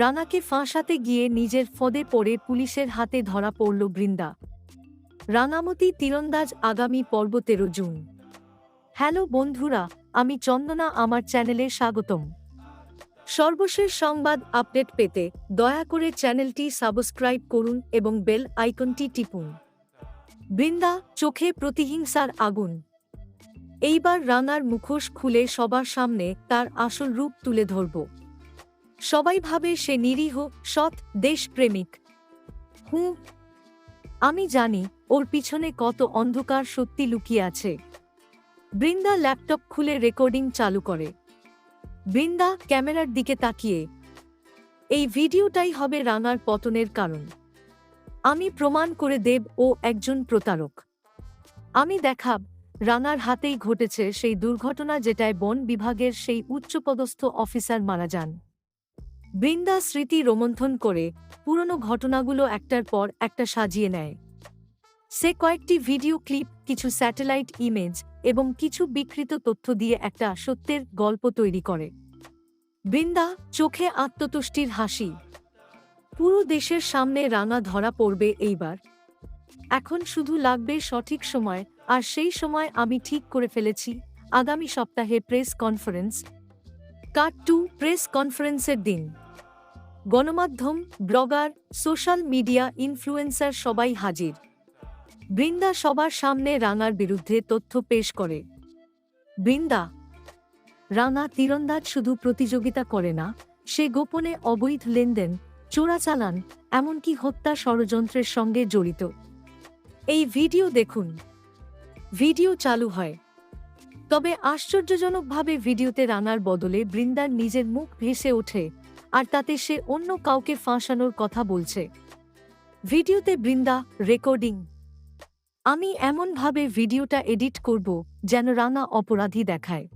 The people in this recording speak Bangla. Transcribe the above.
রানাকে ফাঁসাতে গিয়ে নিজের ফদে পড়ে পুলিশের হাতে ধরা পড়ল বৃন্দা। রাঙামতি তীরন্দাজ আগামী পর্ব তেরো জুন। হ্যালো বন্ধুরা, আমি চন্দনা, আমার চ্যানেলে স্বাগতম। সর্বশেষ সংবাদ আপডেট পেতে দয়া করে চ্যানেলটি সাবস্ক্রাইব করুন এবং বেল আইকনটি টিপুন। বৃন্দা, চোখে প্রতিহিংসার আগুন। এইবার রাঙার মুখোশ খুলে সবার সামনে তার আসল রূপ তুলে ধরব। সবাই ভাবে সে নিরীহ, সৎ, দেশপ্রেমিক। হুঁ, আমি জানি ওর পিছনে কত অন্ধকার সত্যি লুকিয়ে আছে। বৃন্দা ল্যাপটপ খুলে রেকর্ডিং চালু করে। বৃন্দা ক্যামেরার দিকে তাকিয়ে। এই ভিডিওটাই হবে রাঙার পতনের কারণ। আমি প্রমাণ করে দেব ও একজন প্রতারক। আমি দেখাব রাঙার হাতেই ঘটেছে সেই দুর্ঘটনা যেটায় বন বিভাগের সেই উচ্চপদস্থ অফিসার মারা যান। বৃন্দা স্মৃতি রোমন্থন করে পুরনো ঘটনাগুলো একটার পর একটা সাজিয়ে নেয়। সে কয়েকটি ভিডিও ক্লিপ, কিছু স্যাটেলাইট ইমেজ এবং কিছু বিকৃত তথ্য দিয়ে একটা সত্যের গল্প তৈরি করে। বৃন্দা চোখে আত্মতুষ্টির হাসি। পুরো দেশের সামনে রাঙা ধরা পড়বে এইবার। এখন শুধু লাগবে সঠিক সময়, আর সেই সময় আমি ঠিক করে ফেলেছি, আগামী সপ্তাহে press conference. Cut to press কনফারেন্সের দিন। গণমাধ্যম, ব্লগার, সোশ্যাল মিডিয়া ইনফ্লুয়েন্সার সবাই হাজির। বৃন্দা সবার সামনে রাঙার বিরুদ্ধে তথ্য পেশ করে। বৃন্দা, রাঙা তীরন্দাজ শুধু প্রতিযোগিতা করে না, সে গোপনে অবৈধ লেনদেন চোরাচালান এমনকি হত্যা ষড়যন্ত্রের সঙ্গে জড়িত। এই ভিডিও দেখুন। ভিডিও চালু হয়। তবে আশ্চর্যজনকভাবে ভিডিওতে রাঙার বদলে বৃন্দার নিজের মুখ ভেসে ওঠে। আর তাতে সে অন্য কাউকে ফাঁসানোর কথা বলছে। ভিডিওতে বৃন্দা, রেকর্ডিং। আমি এমনভাবে ভিডিওটা এডিট করব, যেন রানা অপরাধী দেখায়।